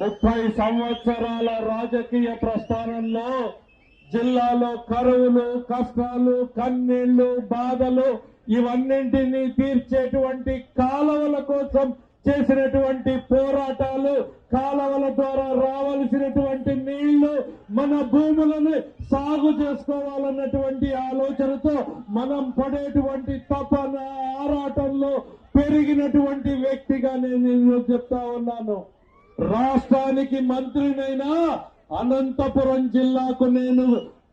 ముప్పై సంవత్సరాల రాజకీయ ప్రస్థానంలో జిల్లాలో కరువులు కష్టాలు కన్నీళ్ళు బాధలు ఇవన్నింటినీ తీర్చేటువంటి కాలవల కోసం చేసినటువంటి పోరాటాలు కాలవల ద్వారా రావలసినటువంటి నీళ్ళు మన భూములను సాగు చేసుకోవాలన్నటువంటి ఆలోచనతో మనం పడేటువంటి తపన ఆరాటంలో పెరిగినటువంటి వ్యక్తిగా నేను చెప్తా ఉన్నాను. రాష్ట్రానికి మంత్రినైనా అనంతపురం జిల్లాకు నేను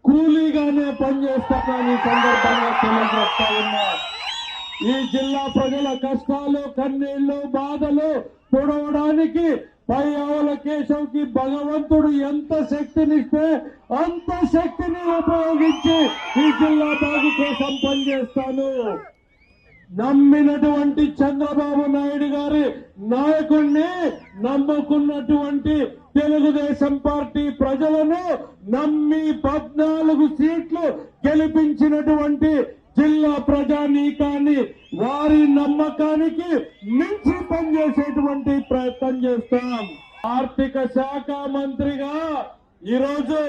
కూలీగానే పనిచేస్తాను ఈ సందర్భంగా తెలియజేస్తా ఉన్నా. ఈ జిల్లా ప్రజల కష్టాలు కన్నీళ్ళు బాధలు పొడవడానికి పై ఆవుల కేశవ్కి భగవంతుడు ఎంత శక్తినిస్తే అంత శక్తిని ఉపయోగించి ఈ జిల్లా బాగు కోసం పనిచేస్తాను. నమ్మినటువంటి చంద్రబాబు నాయుడు గారి నాయకుణ్ణి నమ్ముకున్నటువంటి తెలుగుదేశం పార్టీ ప్రజలను నమ్మి పద్నాలుగు సీట్లు గెలిపించినటువంటి జిల్లా ప్రజానీకాన్ని వారి నమ్మకానికి మించి పనిచేసేటువంటి ప్రయత్నం చేస్తాం. ఆర్థిక శాఖ మంత్రిగా ఈరోజు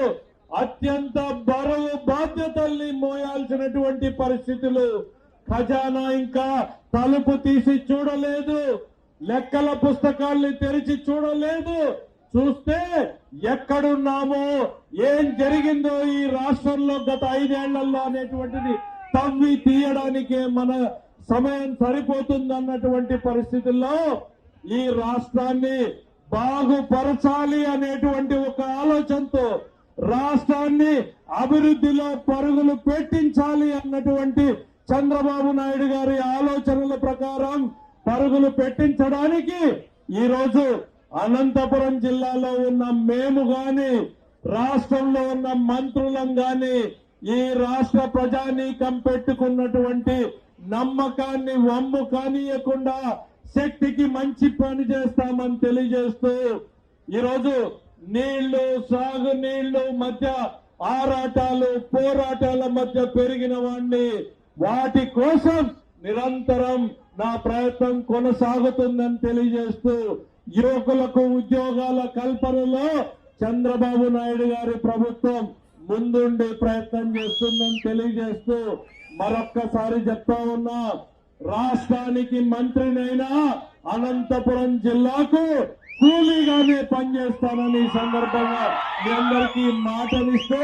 అత్యంత బరువు బాధ్యతల్ని మోయాల్సినటువంటి పరిస్థితులు ఖజానా ఇంకా తలుపు తీసి చూడలేదు. లెక్కల పుస్తకాల్ని తెరిచి చూడలేదు. చూస్తే ఎక్కడున్నామో ఏం జరిగిందో ఈ రాష్ట్రంలో గత ఐదేళ్ళలో అనేటువంటిది తవ్వి తీయడానికే మన సమయం సరిపోతుందన్నటువంటి పరిస్థితుల్లో ఈ రాష్ట్రాన్ని బాగుపరచాలి అనేటువంటి ఒక ఆలోచనతో రాష్ట్రాన్ని అభివృద్ధిలో పరుగులు పెట్టించాలి అన్నటువంటి చంద్రబాబు నాయుడు గారి ఆలోచనల ప్రకారం పరుగులు పెట్టించడానికి ఈరోజు అనంతపురం జిల్లాలో ఉన్న మేము గాని రాష్ట్రంలో ఉన్న మంత్రులం గాని ఈ రాష్ట్ర ప్రజానీకం పెట్టుకున్నటువంటి నమ్మకాన్ని వమ్ము కానియకుండా శక్తికి మంచి పని చేస్తామని తెలియజేస్తూ ఈరోజు నీళ్ళు సాగు నీళ్ళు మధ్య ఆరాటాలు పోరాటాల మధ్య పెరిగిన వాణ్ణి వాటి కోసం నిరంతరం నా ప్రయత్నం కొనసాగుతుందని తెలియజేస్తూ యువకులకు ఉద్యోగాల కల్పనలో చంద్రబాబు నాయుడు గారి ప్రభుత్వం ముందుండే ప్రయత్నం చేస్తుందని తెలియజేస్తూ మరొక్కసారి చెప్తా ఉన్నా రాష్ట్రానికి మంత్రినైనా అనంతపురం జిల్లాకు కూలీగానే పనిచేస్తానని సందర్భంగా మీ అందరికీ మాటలిస్తూ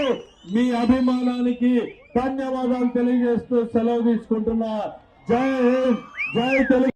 మీ అభిమానానికి ధన్యవాదాలు తెలియజేస్తూ సెలవు తీసుకుంటున్నా. జై హింద్ జై తెలుగు